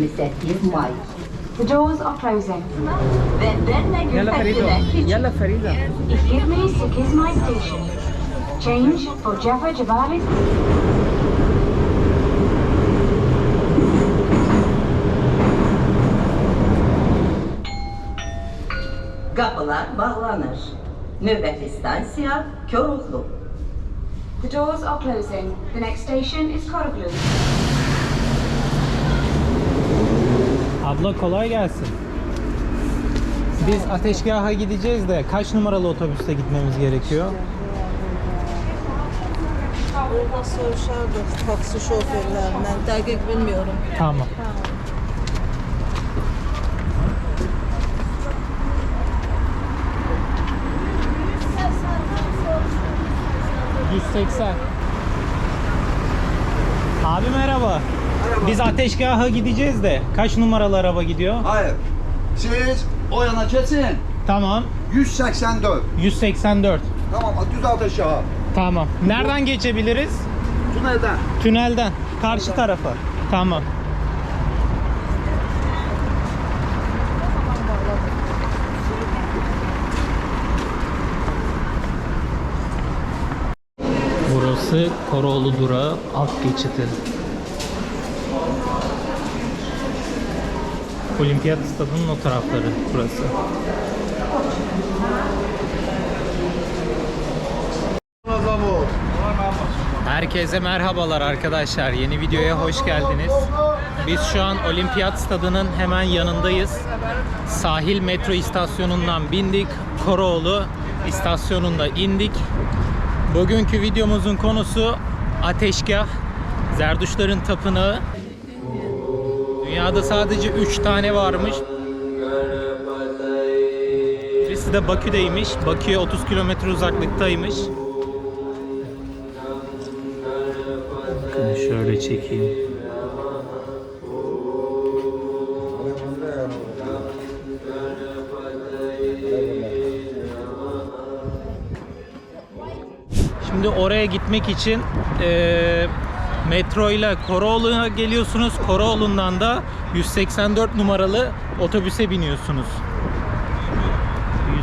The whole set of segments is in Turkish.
receptive mic. The doors are closing. Then, then they go back to their kitchen. If you miss Sikismai station, change for Jaffa Javalis. Kapılar bağlanır. Nöbet stansiya Köruklu. The doors are closing. The next station is Köruklu. Abla kolay gelsin. Biz ateşgaha gideceğiz de kaç numaralı otobüste gitmemiz gerekiyor? Orada soruşardık taksi şoförlerinden. Dəqiq bilmiyorum. Tamam. ...180. Abi merhaba. Biz ateşgaha gideceğiz de kaç numaralı araba gidiyor? Hayır. Siz o yana geçin. Tamam. 184. 184. Tamam 36 aşağı. Tamam. Nereden geçebiliriz? Tünelden. Tünelden. Karşı tarafa. Tamam. Burası Koroğlu Durağı alt geçidi. Olimpiyat stadının o tarafları burası. Herkese merhabalar arkadaşlar. Yeni videoya hoş geldiniz. Biz şu an Olimpiyat Stadı'nın hemen yanındayız. Sahil metro istasyonundan bindik. Koroğlu istasyonunda indik. Bugünkü videomuzun konusu ateşgah. Zerdüşlerin tapınağı. Dünyada sadece 3 tane varmış. Birisi de Bakü'deymiş. Bakü'ye 30 kilometre uzaklıktaymış. Bakın şöyle çekeyim. Şimdi oraya gitmek için eee metro ile Koroğlu'na geliyorsunuz. Koroğlu'ndan da 184 numaralı otobüse biniyorsunuz.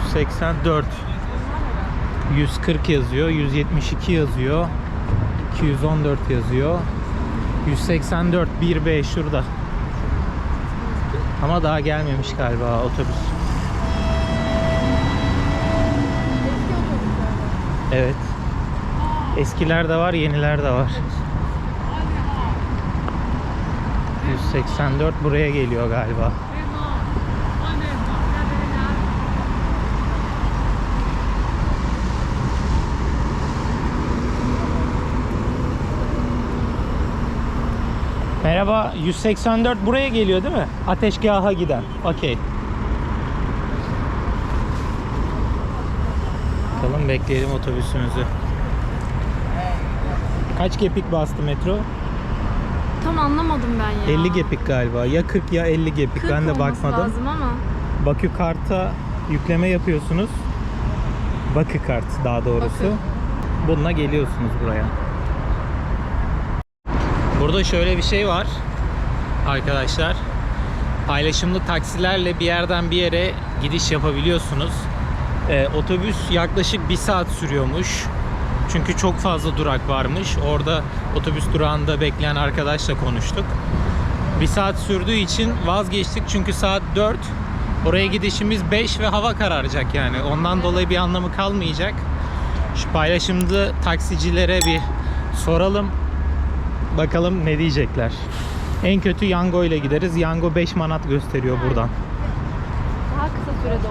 184 140 yazıyor, 172 yazıyor. 214 yazıyor. 184 1B şurada. Ama daha gelmemiş galiba otobüs. Evet. Eskiler de var, yeniler de var. 184 buraya geliyor galiba. Merhaba, 184 buraya geliyor değil mi? Ateşgaha giden. Okey. Bakalım bekleyelim otobüsümüzü. Kaç gepik bastı metro? Tam anlamadım ben ya. 50 gepik galiba. Ya 40 ya 50 gepik. 40 Ben de bakmadım. lazım ama. Bakü karta yükleme yapıyorsunuz. Bakü kart daha doğrusu. Bakü. Bununla geliyorsunuz buraya. Burada şöyle bir şey var arkadaşlar. Paylaşımlı taksilerle bir yerden bir yere gidiş yapabiliyorsunuz. Ee, otobüs yaklaşık bir saat sürüyormuş. Çünkü çok fazla durak varmış. Orada otobüs durağında bekleyen arkadaşla konuştuk. Bir saat sürdüğü için vazgeçtik çünkü saat 4. Oraya gidişimiz 5 ve hava kararacak yani. Ondan dolayı bir anlamı kalmayacak. Şu paylaşımda taksicilere bir soralım. Bakalım ne diyecekler. En kötü Yango ile gideriz. Yango 5 manat gösteriyor buradan. Daha kısa sürede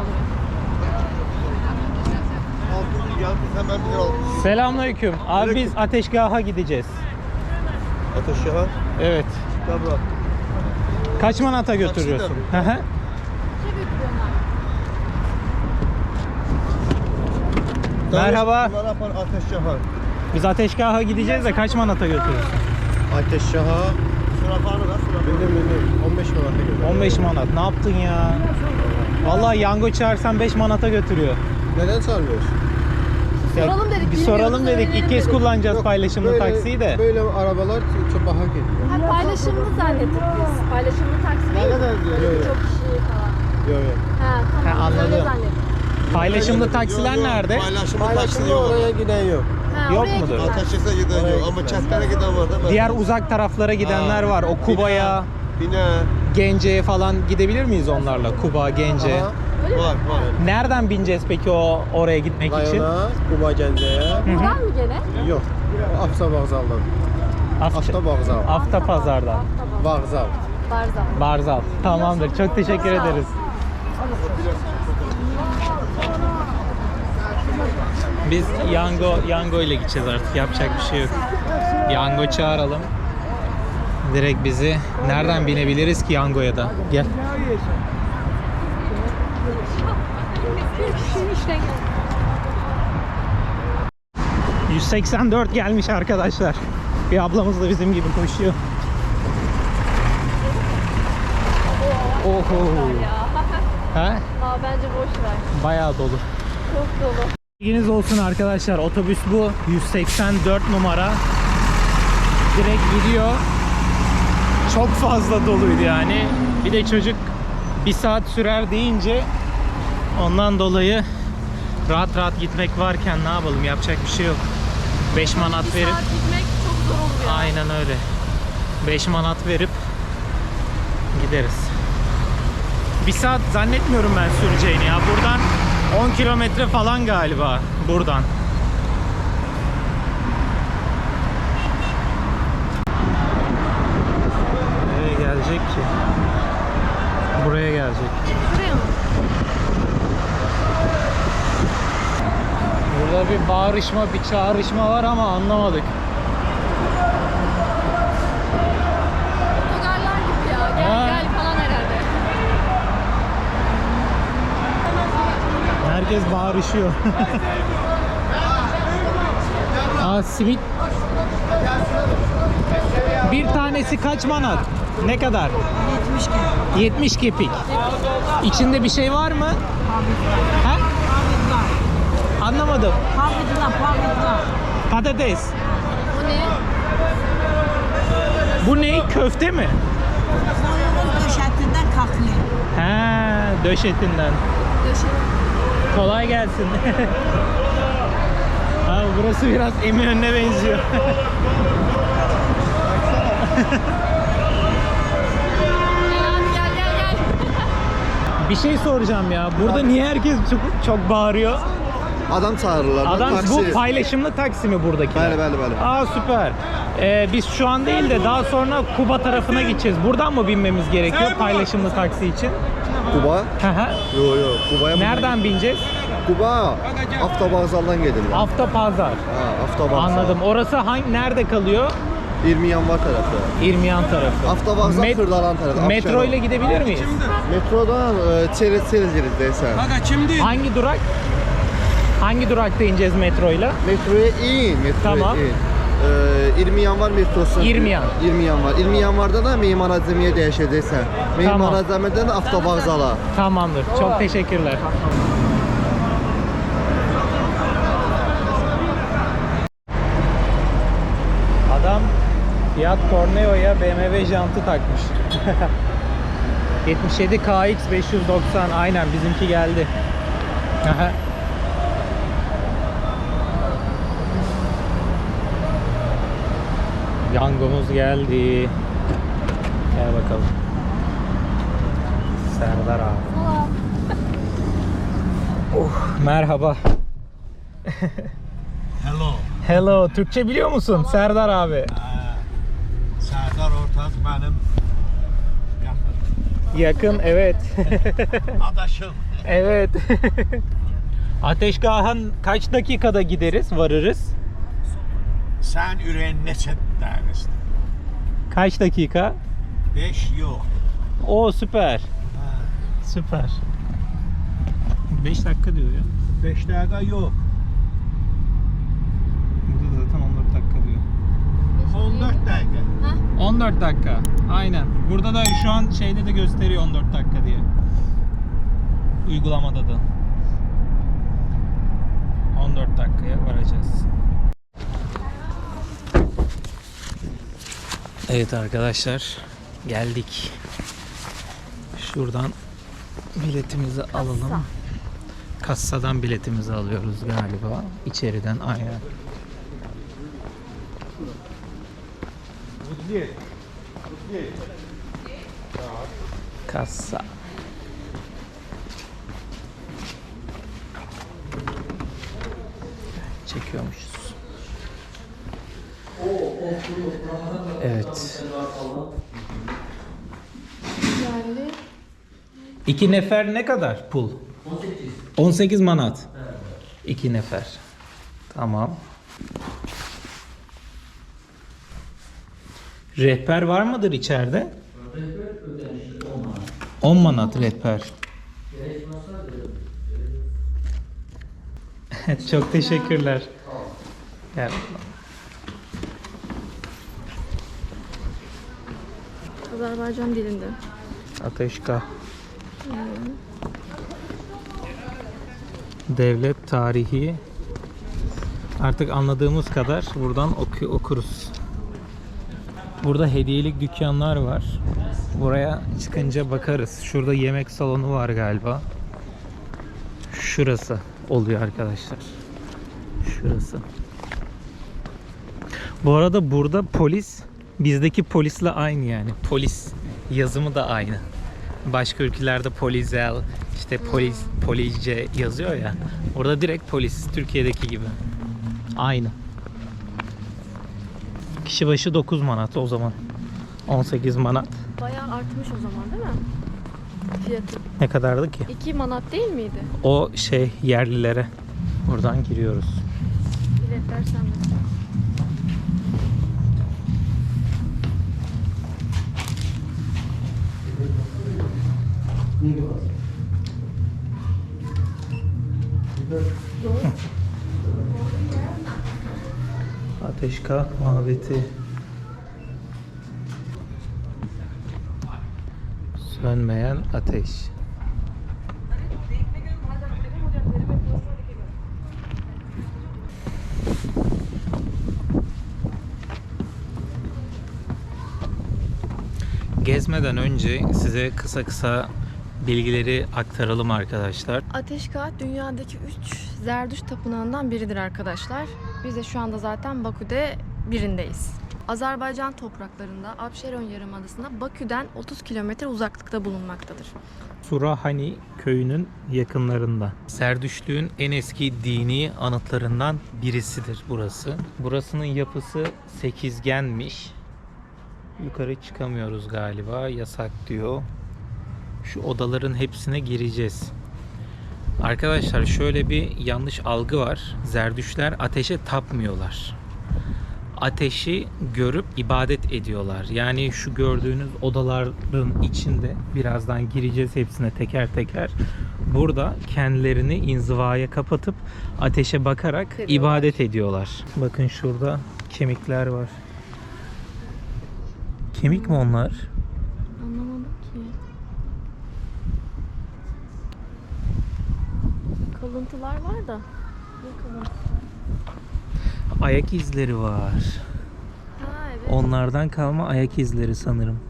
oluyor. Hemen bir al. Selamünaleyküm. Abi biz ateşgaha gideceğiz. Ateş. Evet. Tabii. Kaç manata götürüyorsun? Hı hı. Merhaba. Bunlar yapar ateş yaha. Biz ateşgaha gideceğiz de kaç manata götürüyorsun? Ateş. Surafanı da surafanı. Bildim bildim. 15 manata götür. 15 manat. Ne yaptın ya? Vallahi Yango çağırsan 5 manata götürüyor. Neden sarmıyorsun? Soralım dedik. Bir soralım dedik. İlk kez kullanacağız paylaşımlı böyle- taksiyi de. Böyle arabalar çok pahalı geliyor. Ha, paylaşımlı zannettik biz. Paylaşımlı taksi değil mi? kadar diyor? Çok kişi falan. Yok yok. Ha tamam. Ha, öyle anladım. Paylaşımlı taksiler nerede? Paylaşımlı yok. oraya giden yok. Ha, Yok mudur? Ateşes'e giden Oraya yok ama. Çatkara giden var da. Diğer uzak taraflara gidenler var. O Kuba'ya, Bina Gence'ye falan gidebilir miyiz onlarla? Kuba, Gence. Aha. Var var. Nereden bineceğiz peki o oraya gitmek için? Rayona, Kuba Gəncəyə. Buradan mı gene? Yox. Afta vağzaldan. Afta, vağzal. Afta pazardan. Vağzal. Barzan. Barzal. Tamamdır. Çok teşekkür ederiz. Biz Yango Yango ile gideceğiz artık. Yapacak bir şey yok. Yango çağıralım. Direkt bizi nereden binebiliriz ki Yango'ya da? Gel. İşte 184 gelmiş arkadaşlar. Bir ablamız da bizim gibi koşuyor. Oho. Ha? Aa, bence boş ver. Bayağı dolu. Çok dolu. Bilginiz olsun arkadaşlar. Otobüs bu. 184 numara. Direkt gidiyor. Çok fazla doluydu yani. Bir de çocuk bir saat sürer deyince ondan dolayı rahat rahat gitmek varken ne yapalım yapacak bir şey yok. 5 manat Bir verip saat gitmek çok zor oluyor. aynen öyle. 5 manat verip gideriz. Bir saat zannetmiyorum ben süreceğini ya. Buradan 10 kilometre falan galiba buradan. Nereye gelecek ki? Buraya gelecek. Şuraya mı? Burada bir bağırışma, bir çağrışma var ama anlamadık. Otogarlar gibi ya. Gel Ha. gel falan herhalde. Herkes bağırışıyor. Aa simit. Bir tanesi kaç manat? Ne kadar? 70 kepik. 70 kepik. İçinde bir şey var mı? Ha? Anlamadım. Patates. Bu ne? Bu ne? Köfte mi? döşətindən kakli. He, döş etinden. Döşe. Kolay gelsin. Abi burası biraz Eminönü'ne benziyor. Bir şey soracağım ya. Burada niye herkes çok çok bağırıyor? Adam çağırırlar. Adam taksi. bu paylaşımlı taksi mi buradaki? Bəli, bəli, bəli. Aa süper. Ee, biz şu an değil de daha sonra Kuba tarafına gideceğiz. Buradan mı binmemiz gerekiyor paylaşımlı taksi için? Kuba? Hı hı. Yo yo. Kuba'ya Nereden bineceğiz? Kuba. Afta vağzaldan gedirlər. Hafta pazar. Ha, afta vağzal. Anladım. Orası hangi nerede kalıyor? 20 yanvar tərəfdə. İrmiyan tarafı. Afta vağzal Met- Xırdalan tərəfdə. Metro ile gidebilir miyiz? Metrodan e, Çerez Çerez gedirdəysən. Hangi durak? Hangi durakta ineceğiz metroyla? Metroya in, metroya Tamam. in. Ee, 20 yanvar metrosu. 20 yan. 20 yanvar. 20 yanvarda da Memar Azamiyə dəyişəcəksən. Memar Tamam. Avtovağzala. Tamamdır. Çok teşekkürler. Adam Fiat Torneo'ya BMW jantı takmış. 77 KX 590 aynen bizimki geldi. Aha. Yangomuz geldi. Gel bakalım. Serdar abi. Oh, merhaba. Hello. Hello. Türkçe biliyor musun Serdar abi? Serdar Ortaz benim yakın Yakın evet. adaşım. evet. Ateşgahın kaç dakikada gideriz, varırız? Sen neçə dənizdir? Kaç dakika? 5 yox. O süper. Süper. 5 dakika diyor ya. 5 dəqiqə yox. Burada zaten 14 dakika diyor. 14 dəqiqə. 14 dakika. Aynen. Burada da şu an şeyde de gösteriyor 14 dakika diye. Uygulamada da. 14 dakikaya varacağız. Evet arkadaşlar geldik. Şuradan biletimizi alalım. Kassadan biletimizi alıyoruz galiba. İçeriden aynen. Kassa. Evet. Yani İki nefer ne kadar pul? 18. 18 manat. İki nefer. Tamam. Rehber var mıdır içeride? 10 manat rehber. Çok teşekkürler. Gel. Azerbaycan dilinde. Ateşka. Devlet tarihi. Artık anladığımız kadar buradan oku- okuruz. Burada hediyelik dükkanlar var. Buraya çıkınca bakarız. Şurada yemek salonu var galiba. Şurası oluyor arkadaşlar. Şurası. Bu arada burada polis bizdeki polisle aynı yani. Polis yazımı da aynı. Başka ülkelerde polizel, işte polis, polisce yazıyor ya. Orada direkt polis, Türkiye'deki gibi. Aynı. Kişi başı 9 manat o zaman. 18 manat. Bayağı artmış o zaman değil mi? Fiyatı. Ne kadardı ki? 2 manat değil miydi? O şey yerlilere. Buradan giriyoruz. Biletler sende. Ateşka mabeti. Sönmeyen ateş. Gezmeden önce size kısa kısa bilgileri aktaralım arkadaşlar. Ateşka dünyadaki 3 Zerdüş tapınağından biridir arkadaşlar. Biz de şu anda zaten Bakü'de birindeyiz. Azerbaycan topraklarında Abşeron Yarımadası'nda Bakü'den 30 kilometre uzaklıkta bulunmaktadır. Surahani köyünün yakınlarında. Serdüşlüğün en eski dini anıtlarından birisidir burası. Burasının yapısı sekizgenmiş. Yukarı çıkamıyoruz galiba. Yasak diyor. Şu odaların hepsine gireceğiz. Arkadaşlar şöyle bir yanlış algı var. Zerdüşler ateşe tapmıyorlar. Ateşi görüp ibadet ediyorlar. Yani şu gördüğünüz odaların içinde birazdan gireceğiz hepsine teker teker. Burada kendilerini inzivaya kapatıp ateşe bakarak Ediyorlar. ibadet ediyorlar. Bakın şurada kemikler var. Kemik mi onlar? Anlamadım ki. Kalıntılar var da. Ne kalıntısı? Ayak izleri var. Ha evet. Onlardan kalma ayak izleri sanırım.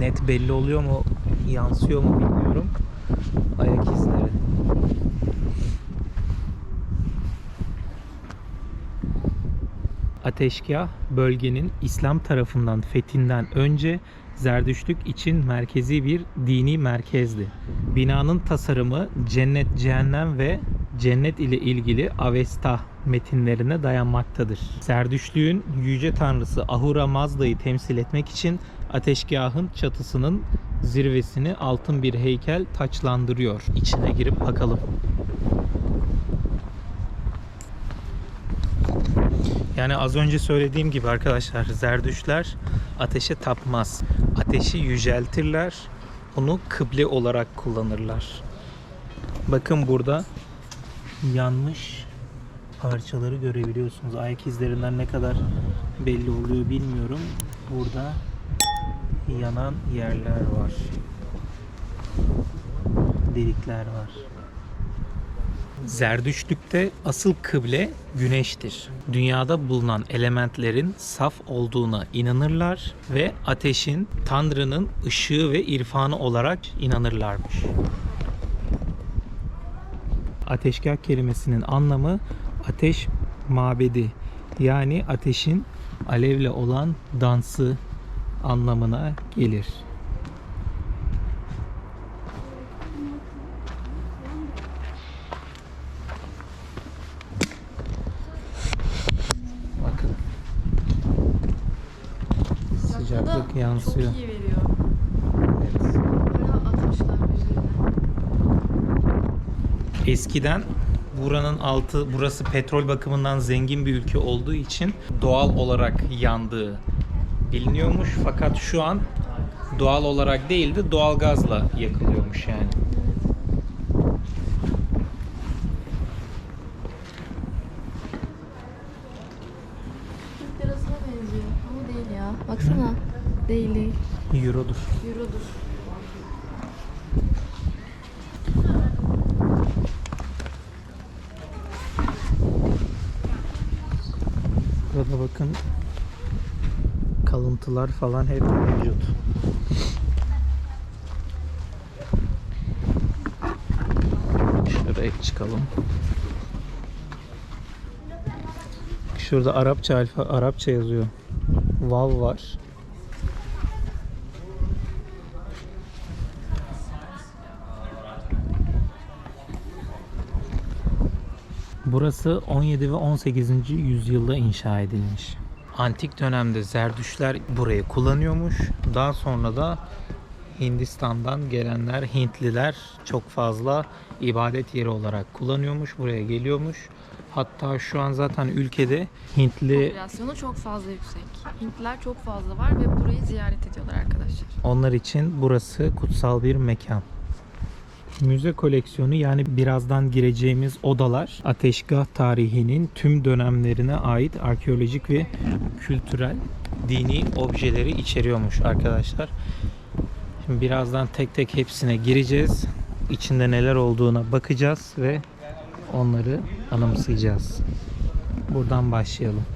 Net belli oluyor mu, yansıyor mu bilmiyorum. Ayak izleri. Ateşgah bölgenin İslam tarafından fethinden önce Zerdüştlük için merkezi bir dini merkezdi. Binanın tasarımı cennet, cehennem ve cennet ile ilgili Avesta metinlerine dayanmaktadır. Zerdüştlüğün yüce tanrısı Ahura Mazda'yı temsil etmek için ateşgahın çatısının zirvesini altın bir heykel taçlandırıyor. İçine girip bakalım. Yani az önce söylediğim gibi arkadaşlar Zerdüşler ateşe tapmaz. Ateşi yüceltirler. Onu kıble olarak kullanırlar. Bakın burada yanmış parçaları görebiliyorsunuz. Ayak izlerinden ne kadar belli oluyor bilmiyorum. Burada yanan yerler var. Delikler var. Zerdüştlükte asıl kıble güneştir. Dünyada bulunan elementlerin saf olduğuna inanırlar ve ateşin Tanrı'nın ışığı ve irfanı olarak inanırlarmış. Ateşgah kelimesinin anlamı ateş mabedi yani ateşin alevle olan dansı anlamına gelir. Bakın. Sıcaklık yansıyor. Çok iyi veriyor. Evet. Eskiden buranın altı, burası petrol bakımından zengin bir ülke olduğu için doğal olarak yandığı biliniyormuş. Fakat şu an doğal olarak değil de doğal gazla yakılıyormuş yani. Türk lirasına benziyor ama değil ya. Baksana. Değil değil. Euro'dur. Euro'dur. Burada bakın kalıntılar falan hep mevcut. Şuraya çıkalım. Şurada Arapça alfa Arapça yazıyor. Vav var. Burası 17 ve 18. yüzyılda inşa edilmiş. Antik dönemde Zerdüşler burayı kullanıyormuş. Daha sonra da Hindistan'dan gelenler Hintliler çok fazla ibadet yeri olarak kullanıyormuş. Buraya geliyormuş. Hatta şu an zaten ülkede Hintli Popülasyonu çok fazla yüksek. Hintliler çok fazla var ve burayı ziyaret ediyorlar arkadaşlar. Onlar için burası kutsal bir mekan. Müze koleksiyonu yani birazdan gireceğimiz odalar ateşgah tarihinin tüm dönemlerine ait arkeolojik ve kültürel dini objeleri içeriyormuş arkadaşlar. Şimdi birazdan tek tek hepsine gireceğiz. İçinde neler olduğuna bakacağız ve onları anımsayacağız. Buradan başlayalım.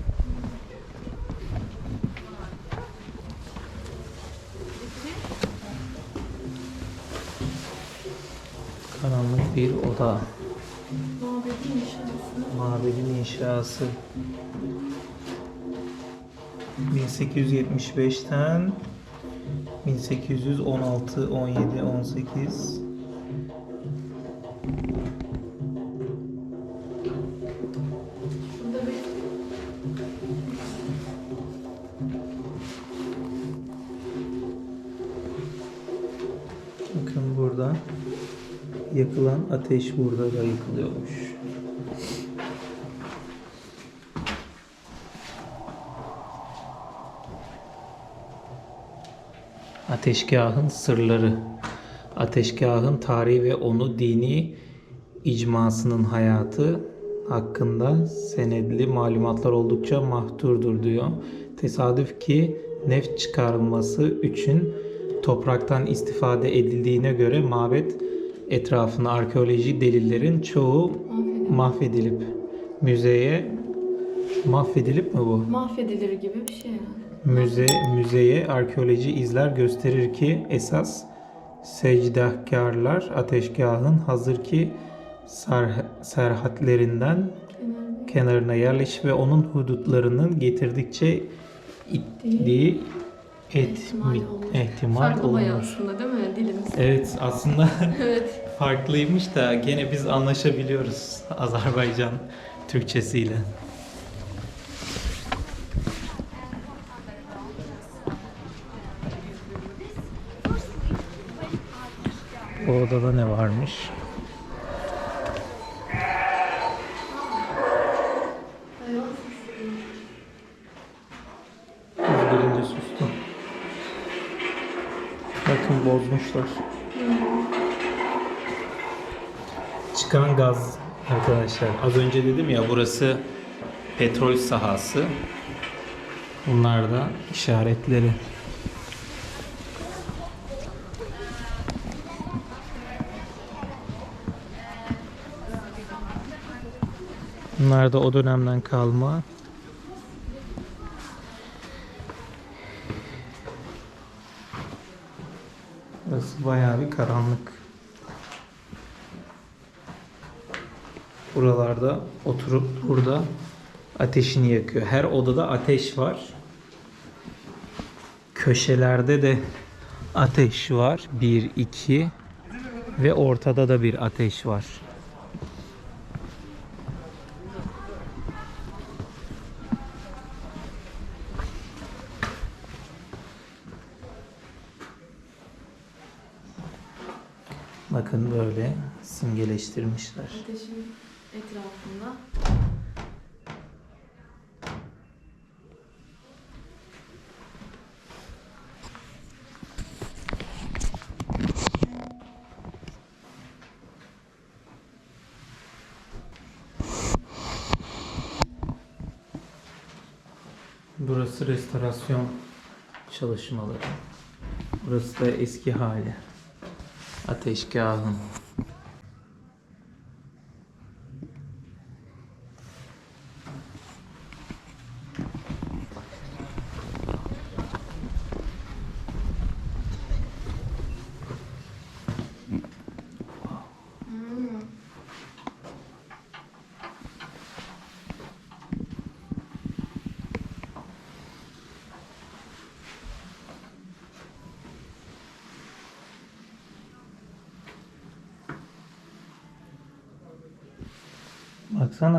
Bir oda. Mabedin inşası. 1875'ten 1816, 17, 18 yakılan ateş burada da yıkılıyormuş. Ateşgahın sırları. Ateşgahın tarihi ve onu dini icmasının hayatı hakkında senedli malumatlar oldukça mahturdur diyor. Tesadüf ki neft çıkarılması için topraktan istifade edildiğine göre mabet etrafına arkeoloji delillerin çoğu mahvedilip müzeye mahvedilip mi bu? Mahvedilir gibi bir şey yani. Müze, müzeye arkeoloji izler gösterir ki esas secdahkarlar ateşgahın hazır ki sar- serhatlerinden kenarına yerleşip ve onun hudutlarının getirdikçe ittiği İhtimal olur. ihtimal Farklı bayağı olunur. aslında değil mi dilimiz? Evet aslında evet. farklıymış da gene biz anlaşabiliyoruz Azerbaycan Türkçesiyle. Bu odada ne varmış? Bozmuşlar. Çıkan gaz arkadaşlar. Az önce dedim ya burası petrol sahası. Bunlar da işaretleri. Bunlar da o dönemden kalma. Burası bayağı bir karanlık. Buralarda oturup burada ateşini yakıyor. Her odada ateş var. Köşelerde de ateş var. 1 2 ve ortada da bir ateş var. Bakın böyle simgeleştirmişler. Ateşin etrafında. Burası restorasyon çalışmaları. Burası da eski hali. Ateşgahın.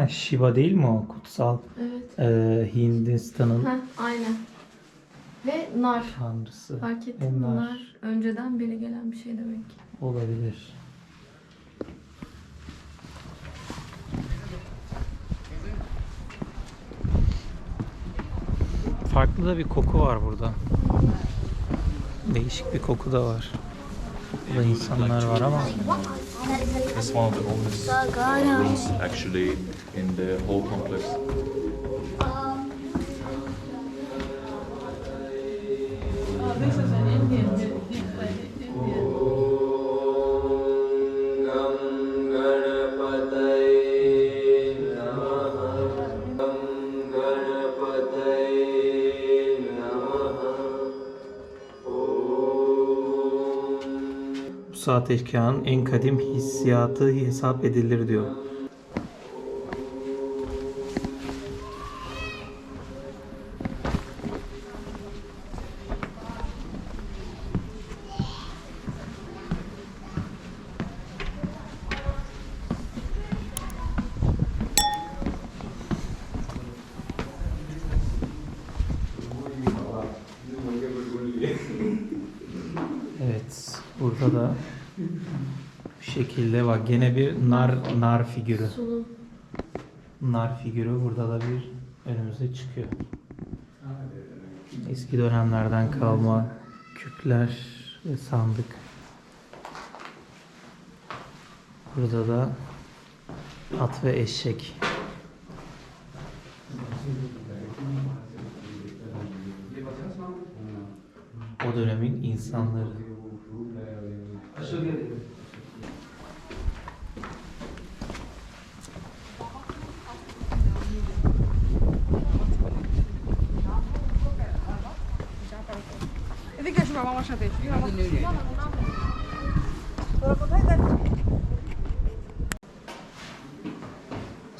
Baksana Shiva değil mi o kutsal Evet. eee, Hindistan'ın Heh, aynen. Ve nar. tanrısı. Fark ettin mi? Onlar Nar önceden beri gelen bir şey demek. olabilir. Farklı da bir koku var burada. Değişik bir koku da var. Burada insanlar var ama It's one of the oldest rooms actually in the whole complex. bu saateşkahın en kadim hissiyatı hesap edilir diyor. Burada da bu şekilde bak gene bir nar nar figürü. Nar figürü burada da bir önümüze çıkıyor. Eski dönemlerden kalma küpler ve sandık. Burada da at ve eşek. O dönemin insanları.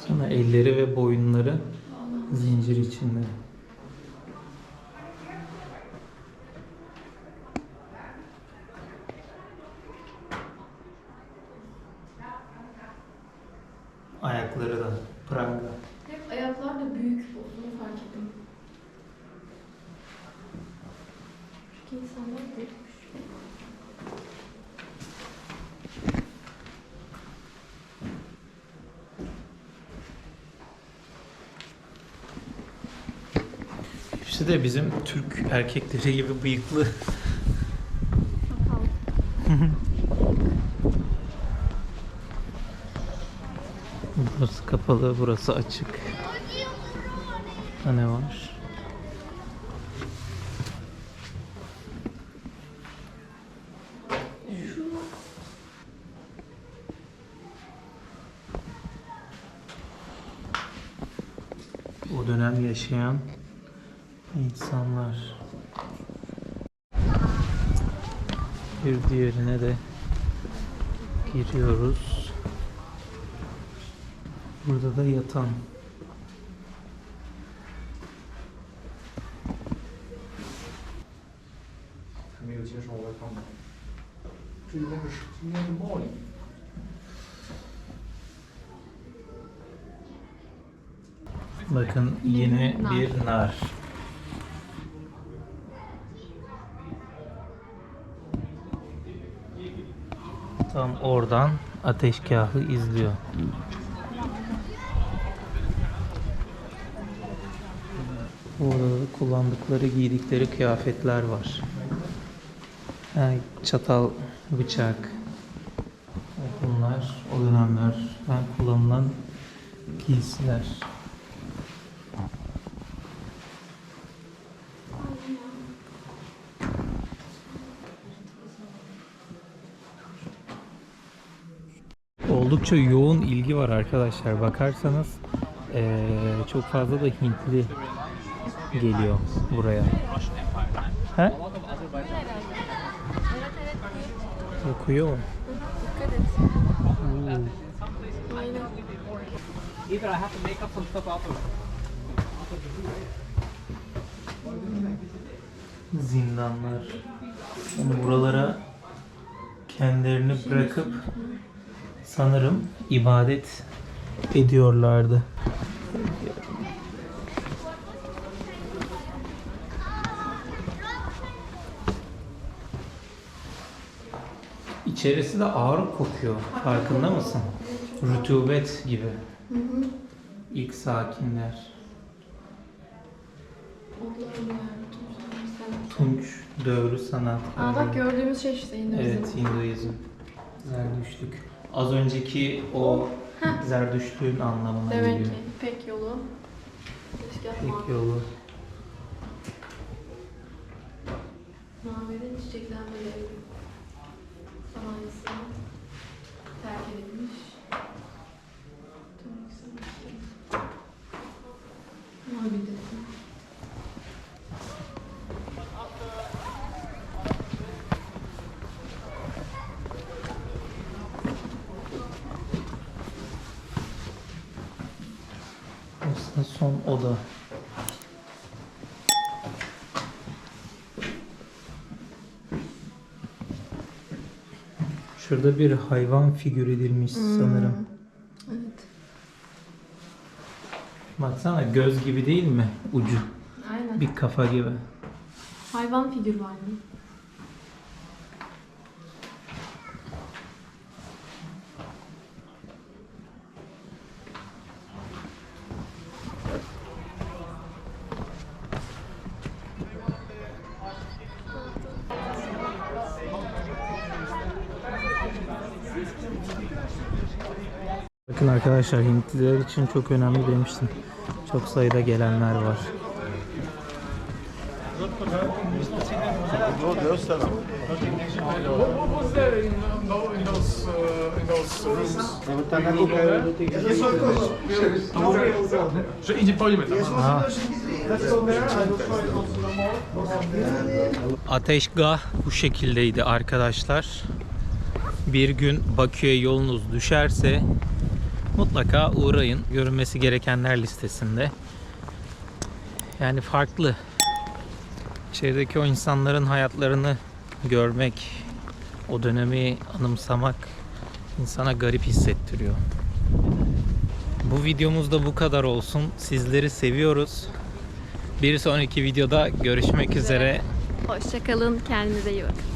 Sana elleri ve boyunları zincir içinde. Ayakları da pranga. Hep ayaklar da büyük olduğunu fark ettim. Çünkü insanlar büyükmüş. Hepsi de bizim Türk erkekleri gibi bıyıklı. burası kapalı, burası açık. Burada ne var? o dönem yaşayan insanlar. Bir diğerine de giriyoruz. Burada da yatan. Bakın yine bir nar. Tam oradan ateşgahı izliyor. Burada da kullandıkları, giydikleri kıyafetler var. Yani çatal, bıçak. Bunlar o dönemlerden kullanılan giysiler. Oldukça yoğun ilgi var arkadaşlar. Bakarsanız eee, çok fazla da Hintli geliyor buraya. He? Okuyor mu? Zindanlar. Yani buralara kendilerini bırakıp sanırım ibadet ediyorlardı. İçerisi de ağır kokuyor. Farkında mısın? Rutubet gibi. İlk sakinler. Tunç, dövrü sanat. Aa bak gördüğümüz şey işte Hinduizm. Evet, Hinduizm. Zerdüştlük. Az önceki o Zerdüştlüğün anlamına Demek geliyor. ki İpek yolu. Tek yolu. Mavi'nin çiçeklenmeleri zamanında terk edilmiş. Mavi'de. Aslında son oda. Şurada bir hayvan figür edilmiş sanırım. Evet. Baksana göz gibi değil mi ucu? Aynen. Bir kafa gibi. Hayvan figür var mı? Bakın arkadaşlar Hintliler için çok önemli demiştim. Çok sayıda gelenler var. Ateşgah bu şekildeydi arkadaşlar. Bir gün Bakü'ye yolunuz düşerse mutlaka uğrayın. Görünmesi gerekenler listesinde. Yani farklı. İçerideki o insanların hayatlarını görmek, o dönemi anımsamak insana garip hissettiriyor. Bu videomuz da bu kadar olsun. Sizleri seviyoruz. Bir sonraki videoda görüşmek üzere. Hoşçakalın. Kendinize iyi bakın.